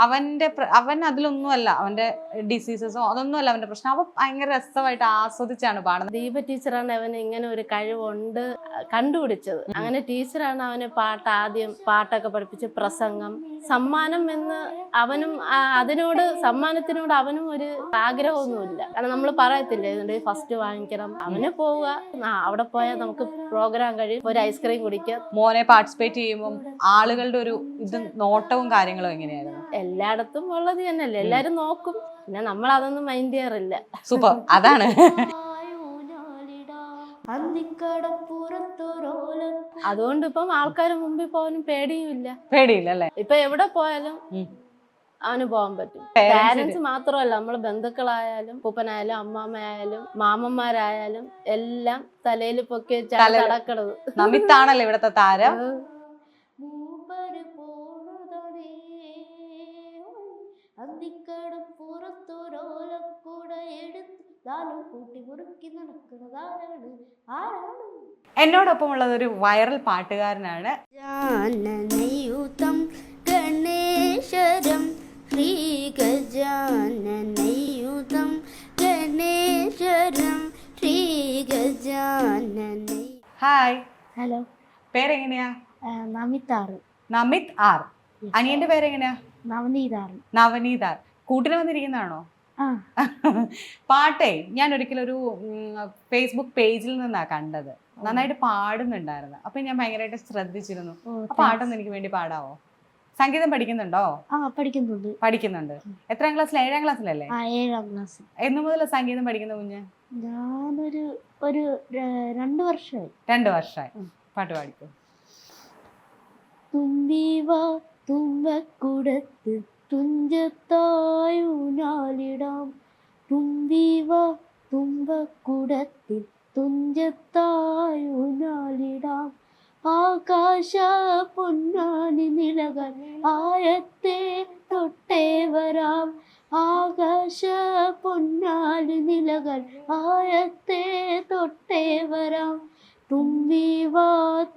അവന്റെ പ്ര- അവൻ അതിലൊന്നുമല്ല അവന്റെ ഡിസീസസോ അതൊന്നുമല്ല അവന്റെ പ്രശ്നം. അവ ഭയങ്കര രസമായിട്ട് ആസ്വദിച്ചാണ് പാടുന്നത്. ദീപ ടീച്ചറാണ് അവന് ഇങ്ങനെ ഒരു കഴിവുണ്ട് കണ്ടുപിടിച്ചത്. അങ്ങനെ ടീച്ചറാണ് അവന് പാട്ട് ആദ്യം പാട്ടൊക്കെ പഠിപ്പിച്ച് പ്രസംഗം. സമ്മാനം എന്ന് അവനും അതിനോട് സമ്മാനത്തിനോട് അവനും ഒരു ആഗ്രഹമൊന്നുമില്ല. കാരണം നമ്മൾ പറയത്തില്ലേ ഫസ്റ്റ് വാങ്ങിക്കണം. അവന് പോവുക. അവിടെ പോയാൽ നമുക്ക് പ്രോഗ്രാം കഴിയും. ഒരു ഐസ്ക്രീം കുടിക്കാം. മോനെ പാർട്ടിസിപ്പേറ്റ് ചെയ്യുമ്പോൾ ആളുകളുടെ ഒരു ഇത് നോട്ടവും കാര്യങ്ങളും എങ്ങനെയായിരുന്നു? എല്ലായിടത്തും ഉള്ളത് തന്നെയല്ലേ. എല്ലാരും നോക്കും. പിന്നെ നമ്മൾ അതൊന്നും മൈൻഡ് ചെയ്യാറില്ല. സൂപ്പർ. അതാണ്. അതുകൊണ്ട് ഇപ്പം ആൾക്കാർ മുമ്പിൽ പോകാനും പേടിയുമില്ല. പേടിയില്ല അല്ലേ ഇപ്പൊ എവിടെ പോയാലും. അവന് പോകാൻ പറ്റും. പാരന്റ്സ് മാത്രമല്ല നമ്മൾ ബന്ധുക്കളായാലും പൂപ്പനായാലും അമ്മാമ്മയായാലും മാമന്മാരായാലും എല്ലാം തലയിൽ പൊക്കി ചടക്കണത് നമിത്താണല്ലോ ഇവിടത്തെ താരം? കൂട്ടി മുറുക്കി നടക്കണതാരാണ് ആരാണ്? എന്നോടൊപ്പം ഉള്ളത് ഒരു വൈറൽ പാട്ടുകാരനാണ്. ഗജാനനയൂതം ഗണേശ്വരം ഗണേശരം ശ്രീഗജാനനൈ ഹായ്. ഹലോ. പേരെങ്ങനെയാ? നമിതാറ്. നമിത് ആർ. അനിയന്റെ പേരെങ്ങനെയാ? നവനീതാർ നവനീതാർ. കൂട്ടിന് വന്നിരിക്കുന്നതാണോ? പാട്ടേ ഞാൻ ഒരിക്കലും ഒരു ഫേസ്ബുക്ക് പേജിൽ നിന്നാ കണ്ടത്. നന്നായിട്ട് പാടുന്നുണ്ടായിരുന്നു. അപ്പൊ ഞാൻ ഭയങ്കരമായിട്ട് ശ്രദ്ധിച്ചിരുന്നു. പാട്ടൊന്നും ആ പാട്ടൊന്ന് എനിക്ക് വേണ്ടി പാടാവോ? സംഗീതം പഠിക്കുന്നുണ്ടോ? ആ പഠിക്കുന്നുണ്ട്. പഠിക്കുന്നുണ്ട്. എത്രാം ക്ലാസ്സിൽ ഏഴാം ക്ലാസ്സിലല്ലേ? ഏഴാം ക്ലാസ്. എന്നു മുതൽ സംഗീതം പഠിക്കുന്ന കുഞ്ഞ്? ഞാനൊരു ഒരു രണ്ട് വർഷമായി രണ്ട് വർഷമായി പാട്ട് പാടിക്കോ. തുമ്പ തുമ്പക്കുടത്ത് തുഞ്ചത്തായൂനാലിടാം തുമ്പിവ തുമ്പക്കുടത്തിൽ തുഞ്ചത്തായൂനാലിടാം ആകാശ പൊന്നാനി നിലകൾ ആയത്തെ തൊട്ടേ വരാം. ആകാശ പൊന്നാലി നിലകൾ ആയത്തെ തൊട്ടേ വരാം. തുമ്പിവാ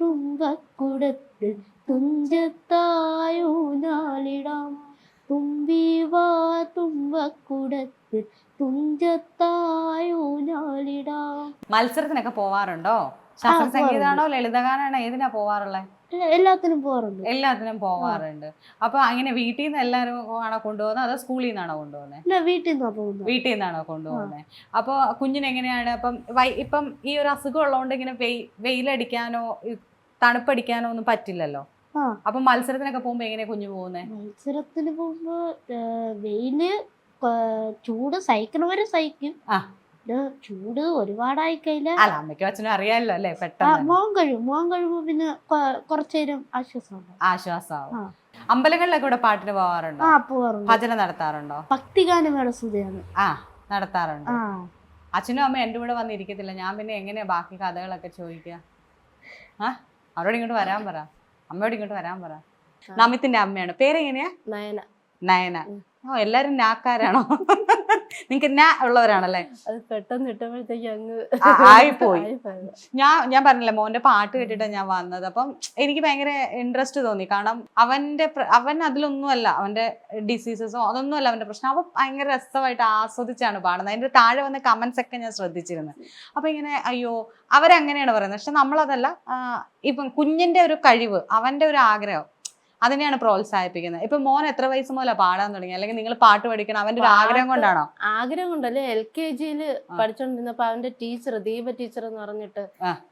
തുമ്പക്കുടത്തിൽ തുഞ്ചത്തായൂനാലിടാം തുമ്പിവാ തുമ്പക്കുടത്ത് ഞാളിടാ മത്സരത്തിനൊക്കെ പോവാറുണ്ടോ? ശാസ്ത്ര സംഗീതമാണോ ലളിതഗാനാണോ? ഏതിനാ പോവാറുള്ളത് എല്ലാത്തിനും പോവാറുണ്ട്. എല്ലാത്തിനും പോവാറുണ്ട്. അപ്പൊ അങ്ങനെ വീട്ടിൽ നിന്ന് എല്ലാരും ആണോ കൊണ്ടുപോകുന്നത് അതോ സ്കൂളിൽ നിന്നാണോ കൊണ്ടുപോകുന്നത് വീട്ടിൽ പോകുന്നത് വീട്ടിൽ നിന്നാണോ കൊണ്ടുപോകുന്നത് അപ്പൊ കുഞ്ഞിനെങ്ങനെയാണ് അപ്പം ഇപ്പം വൈ- ഈ ഒരു അസുഖം ഉള്ളതുകൊണ്ട് ഇങ്ങനെ വെയി വെയിലടിക്കാനോ തണുപ്പടിക്കാനോ ഒന്നും പറ്റില്ലല്ലോ. അപ്പൊ മത്സരത്തിനൊക്കെ പോകുമ്പോ എങ്ങനെയാ കുഞ്ഞു പോകുന്നത് മത്സരത്തിന് പോകുമ്പോ വെയിൽ ചൂട് സഹിക്കണവര് സഹിക്കും. ചൂട് ഒരുപാടായി കഴിഞ്ഞാൽ അല്ല അമ്മയ്ക്കും അച്ഛനും അറിയാമല്ലോ അല്ലേ പെട്ടെന്ന്? മോൻ കഴിയും. മോൻ കഴിയുമ്പോ പിന്നെ കുറച്ചേരും കുറച്ച് ആശ്വാസം ആശ്വാസമാവും. അമ്പലങ്ങളിലൊക്കെ ഇവിടെ പാട്ടിന് പോവാറുണ്ടോ? ഭജന നടത്താറുണ്ടോ? ഭക്തിഗാനമേള സുധയാണ്. ആ നടത്താറുണ്ട്. അച്ഛനും അമ്മ എന്റെ കൂടെ വന്നിരിക്കത്തില്ല. ഞാൻ പിന്നെ എങ്ങനെയാ ബാക്കി കഥകളൊക്കെ ചോദിക്കുക? ആ അവരോട് ഇങ്ങോട്ട് വരാൻ പറ. അമ്മയോട് ഇങ്ങോട്ട് വരാൻ പറ. നമിത്തിന്റെ അമ്മയാണ്. പേരെങ്ങനെയാ? നയന. നയന. ഓ എല്ലാരും നാക്കാരാണോ? നിങ്ങക്ക് നാ ഉള്ളവരാണല്ലേ? അത് പെട്ടെന്ന് ഇട്ടപ്പോഴത്തേക്ക് അങ്ങ് ആയിപ്പോയി. ഞാൻ ഞാൻ പറഞ്ഞില്ലേ മോന്റെ പാട്ട് കേട്ടിട്ടാണ് ഞാൻ വന്നത്. അപ്പം എനിക്ക് ഭയങ്കര ഇൻട്രസ്റ്റ് തോന്നി. കാരണം അവന്റെ അവൻ അതിലൊന്നുമല്ല അവന്റെ ഡിസീസസോ അതൊന്നുമല്ല അവന്റെ പ്രശ്നം. അവൻ ഭയങ്കര രസമായിട്ട് ആസ്വദിച്ചാണ് പാടുന്നത്. അതിന്റെ താഴെ വന്ന കമന്റ്സ് ഒക്കെ ഞാൻ ശ്രദ്ധിച്ചിരുന്നു. അപ്പൊ ഇങ്ങനെ അയ്യോ അവരങ്ങനെയാണ് പറയുന്നത്. പക്ഷെ നമ്മളതല്ല ഇപ്പം കുഞ്ഞിന്റെ ഒരു കഴിവ് അവന്റെ ഒരു ആഗ്രഹം അതിനെയാണ് പ്രോത്സാഹിപ്പിക്കുന്നത് ഇപ്പൊ മോൻ എത്ര വയസ്സ് മുതലാ പാടാൻ തുടങ്ങി അല്ലെങ്കിൽ നിങ്ങൾ പാട്ട് പഠിക്കണം അവന്റെ ഒരു ആഗ്രഹം കൊണ്ടാണോ ആഗ്രഹം കൊണ്ടല്ലേ എൽ കെ ജിയിൽ പഠിച്ചോണ്ടിരുന്നപ്പോ അവന്റെ ടീച്ചർ ദീപ ടീച്ചർ എന്ന് പറഞ്ഞിട്ട്.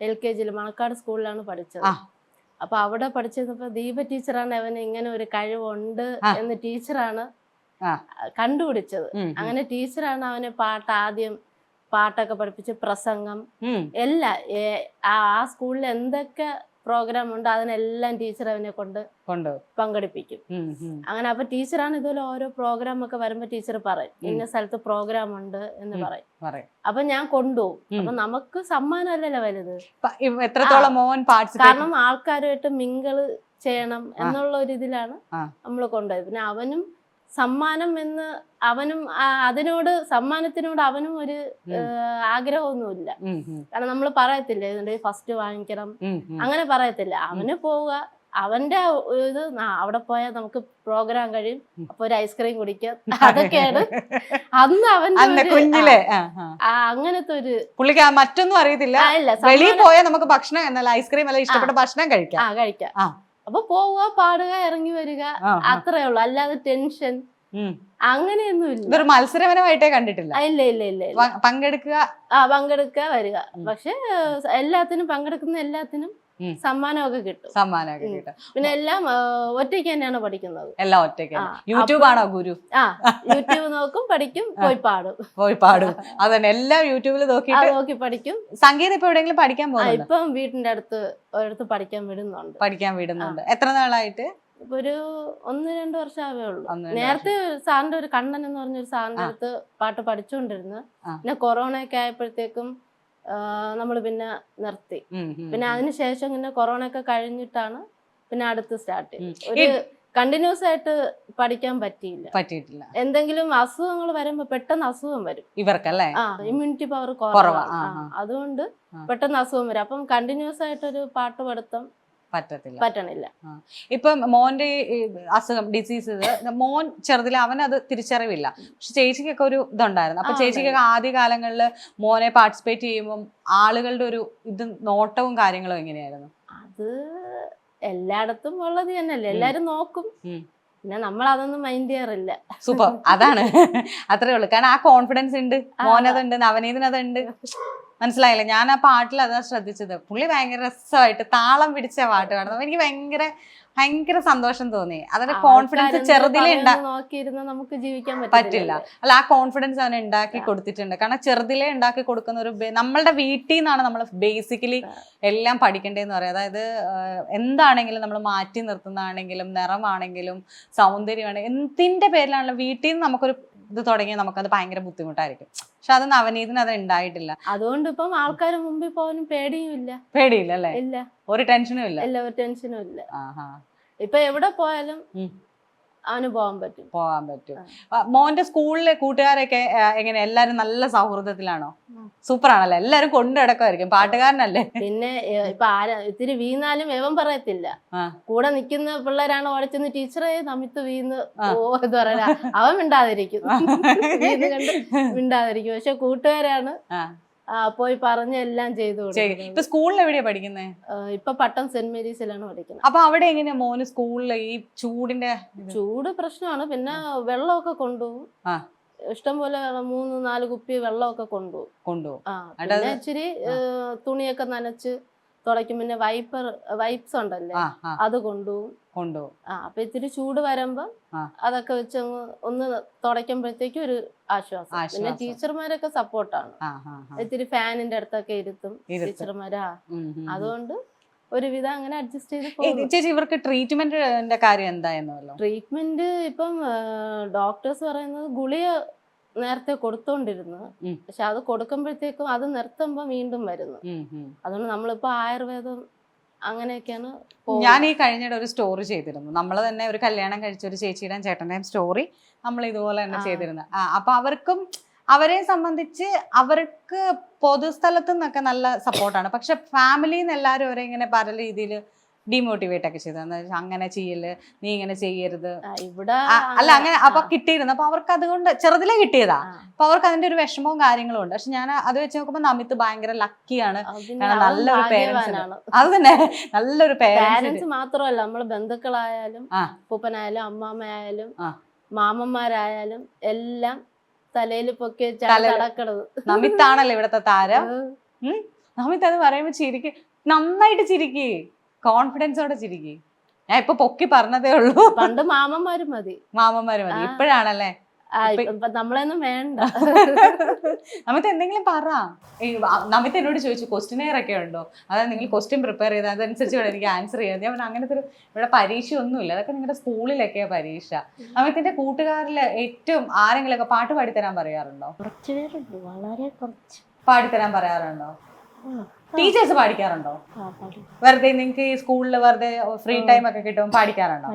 എൽ കെ ജിയിൽ മണക്കാട് സ്കൂളിലാണ് പഠിച്ചത്. അപ്പൊ അവിടെ പഠിച്ചപ്പോ ദീപ ടീച്ചറാണ് അവന് ഇങ്ങനെ ഒരു കഴിവുണ്ട് എന്ന് ടീച്ചറാണ്. കണ്ടുപിടിച്ചത്. അങ്ങനെ ടീച്ചറാണ് അവനെ പാട്ട് ആദ്യം പാട്ടൊക്കെ പഠിപ്പിച്ച് പ്രസംഗം. എല്ലാ ആ സ്കൂളിൽ എന്തൊക്കെ പ്രോഗ്രാം ഉണ്ട് അതിനെല്ലാം ടീച്ചർ അവനെ കൊണ്ട് കൊണ്ട് പങ്കെടുപ്പിക്കും. അങ്ങനെ അപ്പൊ ടീച്ചറാണ് ഇതുപോലെ ഓരോ പ്രോഗ്രാം ഒക്കെ വരുമ്പോ ടീച്ചർ പറയും. ഇന്ന സ്ഥലത്ത് പ്രോഗ്രാം ഉണ്ട് എന്ന്. പറയും അപ്പൊ ഞാൻ കൊണ്ടുപോകും. അപ്പൊ നമുക്ക് സമ്മാനമല്ലല്ലോ വലുത് എത്രത്തോളം മോൻ കാരണം ആൾക്കാരുമായിട്ട് മിങ്കിൾ ചെയ്യണം എന്നുള്ള ഒരു ഇതിലാണ്. നമ്മൾ കൊണ്ടുപോയത് പിന്നെ അവനും സമ്മാനം എന്ന് അവനും അതിനോട് സമ്മാനത്തിനോട് അവനും ഒരു ആഗ്രഹമൊന്നുമില്ല. കാരണം നമ്മൾ പറയത്തില്ല ഇതിന്റെ ഫസ്റ്റ് വാങ്ങിക്കണം. അങ്ങനെ പറയത്തില്ല. അവന് പോവുക അവന്റെ ഇത് അവിടെ പോയാൽ നമുക്ക് പ്രോഗ്രാം കഴിയും. അപ്പൊ ഒരു ഐസ്ക്രീം കുടിക്കാം. അതൊക്കെയാണ്. അന്ന് അവന്റെ കുഞ്ഞിലെ അങ്ങനത്തെ ഒരു പുള്ളിക്ക് മറ്റൊന്നും അറിയത്തില്ല. വെളിയിൽ പോയാൽ നമുക്ക് ഭക്ഷണം എന്നല്ല ഐസ്ക്രീം അല്ല ഇഷ്ടപ്പെട്ട ഭക്ഷണം കഴിക്കാം. കഴിക്കാം. അപ്പൊ പോവുക പാടുക ഇറങ്ങി വരിക. അത്രേ ഉള്ളൂ അല്ലാതെ ടെൻഷൻ. അങ്ങനെയൊന്നും ഇല്ല ഇതൊരു മത്സരപരമായിട്ടേ കണ്ടിട്ടില്ല ഇല്ല ഇല്ല ഇല്ല പങ്കെടുക്കുക ആ പങ്കെടുക്കുക വരിക. പക്ഷെ എല്ലാത്തിനും പങ്കെടുക്കുന്ന എല്ലാത്തിനും. സമ്മാനമൊക്കെ കിട്ടും. സമ്മാനമൊക്കെ കിട്ടും. പിന്നെ എല്ലാം ഒറ്റയ്ക്ക് തന്നെയാണ് പഠിക്കുന്നത്. എല്ലാം ഒറ്റയ്ക്ക് യൂട്യൂബ് ആണോ ഗുരു? ആ യൂട്യൂബ് നോക്കും പഠിക്കും പോയി പാടും പോയി പാടും അതന്നെ എല്ലാം യൂട്യൂബിൽ നോക്കി നോക്കി പഠിക്കും. സംഗീതം ഇപ്പൊ എവിടെയെങ്കിലും പഠിക്കാൻ പോകും ഇപ്പം വീടിന്റെ അടുത്ത് ഒരിടത്ത് പഠിക്കാൻ വിടുന്നുണ്ട്. പഠിക്കാൻ വിടുന്നുണ്ട്. എത്ര നാളായിട്ട്? ഒരു ഒന്ന് രണ്ട് വർഷമാവേ ഉള്ളൂ. നേരത്തെ സാറിന്റെ ഒരു കണ്ണൻ എന്ന് പറഞ്ഞൊരു സാറിന്റെ അടുത്ത് പാട്ട് പഠിച്ചുകൊണ്ടിരുന്നു. പിന്നെ കൊറോണ ഒക്കെ ആയപ്പോഴത്തേക്കും നമ്മൾ പിന്നെ നിർത്തി. പിന്നെ. അതിനുശേഷം ഇങ്ങനെ കൊറോണ ഒക്കെ കഴിഞ്ഞിട്ടാണ് പിന്നെ അടുത്ത് സ്റ്റാർട്ട് ചെയ്തത്. ഒരു കണ്ടിന്യൂസ് ആയിട്ട് പഠിക്കാൻ പറ്റിയില്ല. പറ്റിയിട്ടില്ല. എന്തെങ്കിലും അസുഖങ്ങൾ വരുമ്പോ പെട്ടെന്ന് അസുഖം വരും. ഇവർക്കല്ലേ? ആ ഇമ്മ്യൂണിറ്റി പവർ കുറവാ, കുറവാണ്. അതുകൊണ്ട് പെട്ടെന്ന് അസുഖം വരും. അപ്പം കണ്ടിന്യൂസ് ആയിട്ടൊരു പാട്ട് പഠിത്തം പറ്റത്തില്ല. പറ്റണില്ല. ഇപ്പം മോന്റെ അസുഖം ഡിസീസ് മോൻ ചെറുതിൽ അവൻ അവനത് തിരിച്ചറിവില്ല. പക്ഷെ ചേച്ചിക്കൊക്കെ ഒരു ഇതുണ്ടായിരുന്നു. അപ്പൊ ചേച്ചിക്കൊക്കെ ആദ്യ കാലങ്ങളിൽ മോനെ പാർട്ടിസിപ്പേറ്റ് ചെയ്യുമ്പോൾ ആളുകളുടെ ഒരു ഇത് നോട്ടവും കാര്യങ്ങളും എങ്ങനെയായിരുന്നു? അത് എല്ലായിടത്തും ഉള്ളത് തന്നെയല്ലേ. എല്ലാരും നോക്കും. പിന്നെ നമ്മൾ അതൊന്നും മൈൻഡ് ചെയ്യാറില്ല. സൂപ്പർ. അതാണ്. അത്രേ ഉള്ളൂ. കാരണം ആ കോൺഫിഡൻസ് ഉണ്ട്. മോനതുണ്ട് നവനീതിന് അതുണ്ട് മനസ്സിലായില്ലേ? ഞാൻ ആ പാട്ടിൽ അതാ ശ്രദ്ധിച്ചത്. പുള്ളി ഭയങ്കര രസമായിട്ട് താളം പിടിച്ച പാട്ട് പാടുന്നത് എനിക്ക് ഭയങ്കര ഭയങ്കര സന്തോഷം തോന്നി. അതൊരു കോൺഫിഡൻസ് ചെറുതിലേ നോക്കിയിരുന്ന നമുക്ക് ജീവിക്കാൻ പറ്റില്ല. അല്ല ആ കോൺഫിഡൻസ് അവൻ ഉണ്ടാക്കി കൊടുത്തിട്ടുണ്ട്. കാരണം ചെറുതിലേ ഉണ്ടാക്കി കൊടുക്കുന്ന ഒരു നമ്മളുടെ വീട്ടിൽ നിന്നാണ് നമ്മൾ ബേസിക്കലി എല്ലാം പഠിക്കേണ്ടതെന്ന് പറയാം അതായത് എന്താണെങ്കിലും നമ്മൾ മാറ്റി നിർത്തുന്നതാണെങ്കിലും നിറമാണെങ്കിലും സൗന്ദര്യമാണെങ്കിലും എന്തിന്റെ പേരിലാണെങ്കിലും വീട്ടിൽ നിന്ന് നമുക്കൊരു ഇത് തുടങ്ങിയാൽ നമുക്കത് ഭയങ്കര ബുദ്ധിമുട്ടായിരിക്കും. പക്ഷെ അത് നവനീതിന് അത് ഉണ്ടായിട്ടില്ല അതുകൊണ്ട് ഇപ്പം ആൾക്കാർ മുമ്പിൽ പോകാനും പേടിയും ഇല്ല പേടിയില്ല അല്ലേ? ഇല്ല. ഒരു ടെൻഷനും ഇല്ല. ഇല്ല ഒരു ടെൻഷനും ഇല്ല. ആഹാ. ഇപ്പൊ എവിടെ പോയാലും. അവന് പോകാൻ പറ്റും. പോകാൻ പറ്റും മോന്റെ സ്കൂളിലെ കൂട്ടുകാരൊക്കെ എങ്ങനെ എല്ലാരും നല്ല സൗഹൃദത്തിലാണോ. സൂപ്പർ ആണല്ലോ എല്ലാരും കൊണ്ടു നടക്കുമായിരിക്കും. പാട്ടുകാരനല്ലേ? പിന്നെ ഇപ്പൊ ആരാ ഇത്തിരി വീണാലും എവൻ പറയത്തില്ല. കൂടെ നിൽക്കുന്ന പിള്ളേരാണ് ഓടിച്ചെന്ന് ടീച്ചറെ നമിത്ത് വീന്ന്. എന്ന് പറയാ അവൻ മിണ്ടാതിരിക്കും. വീന്ന് കണ്ട് മിണ്ടാതിരിക്കും. പക്ഷെ കൂട്ടുകാരാണ് പോയി പറഞ്ഞ് എല്ലാം ചെയ്തു. ശരി ഇപ്പൊ സ്കൂളിൽ എവിടെയാ പഠിക്കുന്നത് ഇപ്പൊ പട്ടം സെന്റ് മേരീസിലാണ് പഠിക്കുന്നത്. അപ്പൊ അവിടെ എങ്ങനെയാ മോന് സ്കൂളിൽ ഈ ചൂടിന്റെ ചൂട് പ്രശ്നമാണ്. പിന്നെ വെള്ളമൊക്കെ കൊണ്ടുപോകും. ഇഷ്ടംപോലെ മൂന്ന് നാല് കുപ്പി വെള്ളമൊക്കെ കൊണ്ടുപോകും. കൊണ്ടുപോകും. ഇച്ചിരി തുണിയൊക്കെ നനച്ച് തുടയ്ക്കും. പിന്നെ വൈപ്പർ വൈപ്സ് ഉണ്ടല്ലേ? അത് കൊണ്ടുപോകും. കൊണ്ടുപോകും. ആ അപ്പൊ ഇത്തിരി ചൂട് വരുമ്പം അതൊക്കെ വെച്ച് ഒന്ന് തുടയ്ക്കുമ്പോഴത്തേക്കും ഒരു ആശ്വാസം. പിന്നെ ടീച്ചർമാരൊക്കെ സപ്പോർട്ടാണ്. ഇത്തിരി ഫാനിന്റെ അടുത്തൊക്കെ ഇരുത്തും. ടീച്ചർമാരാ. അതുകൊണ്ട് ഒരുവിധം അങ്ങനെ അഡ്ജസ്റ്റ് ചെയ്ത് പോകും. ചേച്ചി ഇവർക്ക് ട്രീറ്റ്മെന്റിന്റെ കാര്യം എന്തായെന്നല്ലോ ട്രീറ്റ്മെന്റ് ഇപ്പം ഡോക്ടേഴ്സ് പറയുന്നത് ഗുളിക നേരത്തെ കൊടുത്തോണ്ടിരുന്നു. ഉം. പക്ഷെ അത് കൊടുക്കുമ്പോഴത്തേക്കും അത് നിർത്തുമ്പോൾ വീണ്ടും വരുന്നു. അതുകൊണ്ട് നമ്മളിപ്പോ ആയുർവേദം അങ്ങനെയൊക്കെയാണ് ഞാൻ ഈ കഴിഞ്ഞിടെ ഒരു സ്റ്റോറി ചെയ്തിരുന്നു. നമ്മൾ തന്നെ ഒരു കല്യാണം കഴിച്ച ഒരു ചേച്ചിയുടെയും ചേട്ടന്റെയും സ്റ്റോറി നമ്മൾ ഇതുപോലെ തന്നെ ചെയ്തിരുന്നു. ആ അപ്പൊ അവർക്കും അവരെ സംബന്ധിച്ച് അവർക്ക് പൊതുസ്ഥലത്തു നിന്നൊക്കെ നല്ല സപ്പോർട്ടാണ് പക്ഷെ ഫാമിലിന്ന് നിന്ന് എല്ലാവരും അവരെ ഇങ്ങനെ പല രീതിയിൽ ഡിമോട്ടിവേറ്റ് ഒക്കെ ചെയ്തു. എന്ന് അങ്ങനെ ചെയ്യൽ നീ ഇങ്ങനെ ചെയ്യരുത്. ഇവിടെ അല്ല അങ്ങനെ അപ്പൊ കിട്ടിയിരുന്നു. അപ്പൊ അവർക്ക് അതുകൊണ്ട് ചെറുതിലേ കിട്ടിയതാ. അപ്പൊ അവർക്ക് അതിന്റെ ഒരു വിഷമവും കാര്യങ്ങളും ഉണ്ട്. പക്ഷെ ഞാൻ അത് വെച്ച് നോക്കുമ്പോ നമിത്ത് ഭയങ്കര ലക്കിയാണ് കാരണം നല്ലൊരു പേരൻസ് അത് തന്നെ നല്ലൊരു പേരൻസ് മാത്രമല്ല നമ്മൾ ബന്ധുക്കളായാലും. പൂപ്പനായാലും അമ്മാമ്മയായാലും മാമന്മാരായാലും എല്ലാം തലയിൽ പൊക്കി. കടക്കണത് നമിത്താണല്ലോ ഇവിടത്തെ താരം. നമിത്ത് അത് പറയുമ്പോ ചിരിക്ക് നന്നായിട്ട് ചിരിക്ക്. കോൺഫിഡൻസോടെ ചിരിക്ക്. ഞാൻ ഇപ്പൊ പൊക്കി പറഞ്ഞതേ ഉള്ളൂ. പണ്ട് മാമന്മാര് മതി. മാമന്മാര് മതി. ഇപ്പോഴാണല്ലേ? നമ്മളൊന്നും വേണ്ട. നമിത്ത് എന്തെങ്കിലും പറ. നമിത്ത് എന്നോട് ചോദിച്ചു ക്വസ്റ്റിനെയർ ഒക്കെ ഉണ്ടോ? അതായത് നിങ്ങൾ ക്വസ്റ്റ്യൻ പ്രിപ്പയർ ചെയ്ത് അതനുസരിച്ച് വേണം എനിക്ക് ആൻസർ ചെയ്യാൻ. ഞാൻ അങ്ങനത്തെ ഒരു ഇവിടെ പരീക്ഷ ഒന്നുമില്ല. അതൊക്കെ നിങ്ങളുടെ സ്കൂളിലൊക്കെയാ പരീക്ഷ. നമിത്തിന്റെ കൂട്ടുകാരിൽ ഏറ്റവും ആരെങ്കിലും ഒക്കെ പാട്ട് പാടിത്തരാൻ പറയാറുണ്ടോ? കുറച്ച് പേരുണ്ട്. വളരെ കുറച്ച്. പാടിത്തരാൻ പറയാറുണ്ടോ? ടീച്ചേഴ്സ് പാടിക്കാറുണ്ടോ? വെറുതെ നിങ്ങൾക്ക് ഈ സ്കൂളിൽ വെറുതെ ഫ്രീ ടൈം ഒക്കെ കിട്ടുമ്പോൾ പാടിക്കാറുണ്ടോ?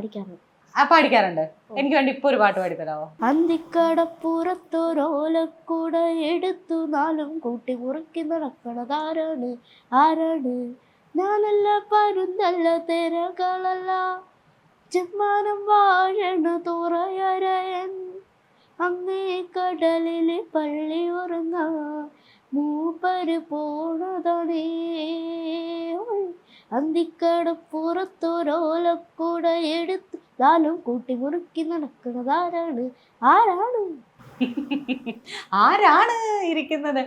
ആ പാടിക്കാറുണ്ട്. എനിക്ക് വേണ്ടി ഇപ്പൊ ഒരു പാട്ട് പാടിത്തരാവോ? അന്തിക്കടപ്പുറത്തൊരോലക്കൂട എടുത്തു നാലും കൂട്ടി ഉറക്കി നടക്കണത് ആരാണ് ആരാണ്? ഞാനല്ല പരുന്നല്ല തിരകളല്ല. ചെമ്മാനം വാഴണ തുറയരയൻ. അങ്ങേ കടലിലെ പള്ളി ഉറങ്ങ. മൂപ്പര് പോണതേ അന്തിക്കടപ്പുറത്തൊരോലക്കൂട എടുത്ത് ലാലും കൂട്ടി മുറുക്കി നടക്കുന്നത് ആരാണ്? ആരാണ് ആരാണ് ഇരിക്കുന്നത്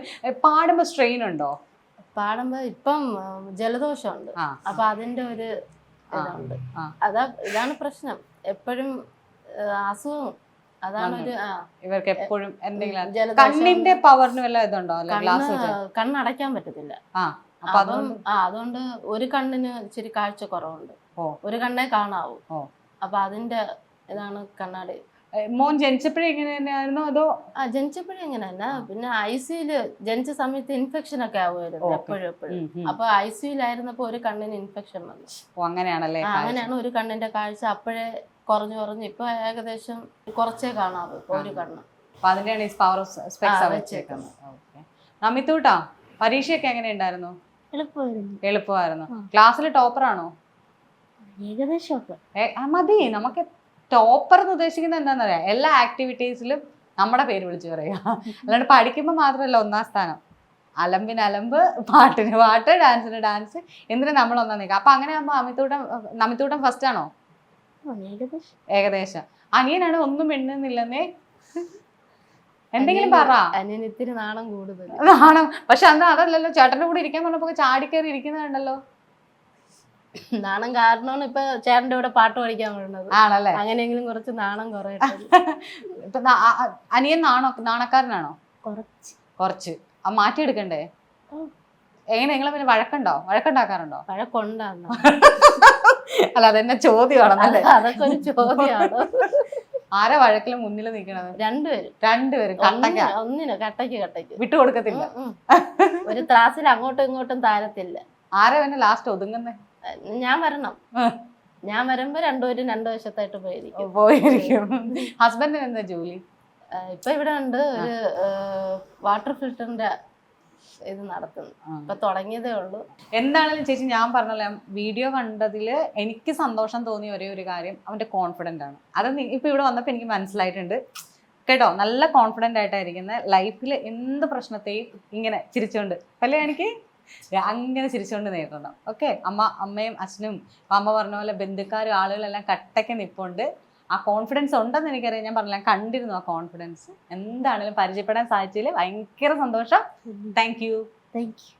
പാടുമ്പോ സ്ട്രെയിൻ ഉണ്ടോ? പാടുമ്പോ ഇപ്പം ജലദോഷമുണ്ട്. അപ്പൊ അതിന്റെ ഒരു ഇതുണ്ട്. അതാ ഇതാണ് പ്രശ്നം. എപ്പോഴും അസുഖം അതാണ് ഇവർക്ക് എപ്പോഴും എന്തെങ്കിലും കണ്ണിന്റെ പവറിന് വല്ല ഇതുണ്ടോ? ഗ്ലാസ് കണ്ണടയ്ക്കാൻ പറ്റത്തില്ല. അപ്പൊ അതുകൊണ്ട് ഒരു കണ്ണിന് ഇച്ചിരി കാഴ്ച കുറവുണ്ട്. ഒരു കണ്ണേ കാണാവൂ. അപ്പൊ അതിന്റെ ഇതാണ് കണ്ണാടി. മോൻ ജനിച്ചപ്പോഴേ ഇങ്ങനെ തന്നെയായിരുന്നു അതോ? ആ ജനിച്ചപ്പോഴും ഇങ്ങനെ തന്നെ പിന്നെ ഐ സിയിൽ ജനിച്ച സമയത്ത് ഇൻഫെക്ഷൻ ഒക്കെ ആവുമായിരുന്നു എപ്പോഴും എപ്പോഴും. അപ്പൊ ഐ സിയിലായിരുന്നപ്പോ ഒരു കണ്ണിന് ഇൻഫെക്ഷൻ വന്നു. അങ്ങനെയാണല്ലേ അങ്ങനെയാണ് ഒരു കണ്ണിന്റെ കാഴ്ച. അപ്പോഴേ കുറഞ്ഞു കുറഞ്ഞു ഇപ്പൊ ഏകദേശം കുറച്ചേ കാണാവൂ ഇപ്പൊ ഒരു കണ്ണ്. അപ്പൊ അതിന്റെയാണ് ഈ പവർ സ്പെക്സ് ആ, വെച്ചേക്കുന്നത്. ഓക്കെ നമിത്തൂട്ടാ പരീക്ഷയൊക്കെ എങ്ങനെ ഉണ്ടായിരുന്നു എളുപ്പമായിരുന്നു. ക്ലാസ്സിൽ ടോപ്പർ ആണോ? ഏകദേശമൊക്കെ. മതി. നമുക്ക് ടോപ്പർ എന്ന് ഉദ്ദേശിക്കുന്നത് എന്താണെന്ന് അറിയാം. എല്ലാ ആക്ടിവിറ്റീസിലും നമ്മുടെ പേര് വിളിച്ചു പറയുക. അല്ലാണ്ട് പഠിക്കുമ്പോൾ മാത്രമല്ല ഒന്നാം സ്ഥാനം. അലമ്പിന് അലമ്പ് പാട്ടിന് പാട്ട് ഡാൻസിന് ഡാൻസ് എന്തിനും നമ്മൾ ഒന്നാം നിൽക്കുക. അപ്പൊ അങ്ങനെ ആകുമ്പോൾ അമിത്തൂട്ടം നമിത്തൂട്ടം ഫസ്റ്റ് ആണോ? ഏകദേശം. അനിയനാണ് ഒന്നും എണ്ണുന്നില്ലെന്നേ എന്തെങ്കിലും പറ. അനിയന് നാണം കൂടുതൽ നാണം. പക്ഷെ അന്ന് അതല്ലല്ലോ ചേട്ടന്റെ കൂടെ ഇരിക്കാൻ പറഞ്ഞപ്പോ ചാടിക്കേറി ഇരിക്കുന്നുണ്ടല്ലോ നാണം കാരണമാണ് ഇപ്പൊ ചേട്ടന്റെ കൂടെ പാട്ട് പഠിക്കാൻ വരുന്നത് ആണല്ലേ? അങ്ങനെയെങ്കിലും കുറച്ച് നാണം കുറയട്ടെ. ഇപ്പൊ അനിയൻ നാണോ നാണക്കാരനാണോ? കുറച്ച്. കുറച്ച്. ആ മാറ്റിയെടുക്കണ്ടേ? എടുക്കണ്ടേ എങ്ങനെ? നിങ്ങളെ പിന്നെ വഴക്കുണ്ടോ? വഴക്കുണ്ടാക്കാറുണ്ടോ? പഴക്കൊണ്ടാണ് അല്ല അതെന്നെ ചോദ്യമാണെന്നല്ലേ അതൊക്കെ ഒരു ചോദ്യമാണ്. ആരാ വഴക്കിൽ മുന്നിൽ നിൽക്കണത് രണ്ടുപേരും. രണ്ടുപേരും കട്ടക്ക ഒന്നിന് കട്ടയ്ക്ക് കട്ടയ്ക്ക്. വിട്ടുകൊടുക്കത്തില്ല. ഒരു ത്രാസിൽ അങ്ങോട്ടും ഇങ്ങോട്ടും താരത്തില്ല. ആരാ പിന്നെ ലാസ്റ്റ് ഒതുങ്ങുന്നേ? ഞാൻ വരണം. ഞാൻ വരുമ്പോ രണ്ടുപേരും രണ്ടു വശത്തായിട്ട് പോയിരിക്കും. പോയിരിക്കും. ഹസ്ബൻഡിന് എന്താ ജോലി? ഇപ്പൊ ഇവിടെ ഉണ്ട് ഒരു വാട്ടർ ഫിൽറ്ററിന്റെ ഇത് നടത്തുന്നു. അപ്പൊ തുടങ്ങിയതേ ഉള്ളൂ. എന്താണെങ്കിലും ചേച്ചി ഞാൻ പറഞ്ഞല്ലോ വീഡിയോ കണ്ടതിൽ എനിക്ക് സന്തോഷം തോന്നിയ ഒരേ ഒരു കാര്യം അവന്റെ കോൺഫിഡന്റ് ആണ്. അത് ഇപ്പൊ ഇവിടെ വന്നപ്പോൾ എനിക്ക് മനസ്സിലായിട്ടുണ്ട്. കേട്ടോ നല്ല കോൺഫിഡന്റ് ആയിട്ടായിരിക്കുന്നത് ലൈഫിൽ എന്ത് പ്രശ്നത്തെയും ഇങ്ങനെ ചിരിച്ചുകൊണ്ട് അല്ലേ എനിക്ക് അങ്ങനെ ചിരിച്ചുകൊണ്ട് നേരിടണം. ഓക്കെ അമ്മ അമ്മയും അച്ഛനും അമ്മ പറഞ്ഞ പോലെ ബന്ധുക്കാരും ആളുകളെല്ലാം കട്ടയ്ക്ക് നിപ്പുണ്ട്. ആ കോൺഫിഡൻസ് ഉണ്ടെന്ന് എനിക്കറിയാം. ഞാൻ പറഞ്ഞില്ല കണ്ടിരുന്നു ആ കോൺഫിഡൻസ് എന്താണെങ്കിലും പരിചയപ്പെടാൻ സാധിച്ചതിൽ ഭയങ്കര സന്തോഷം. Thank you thank you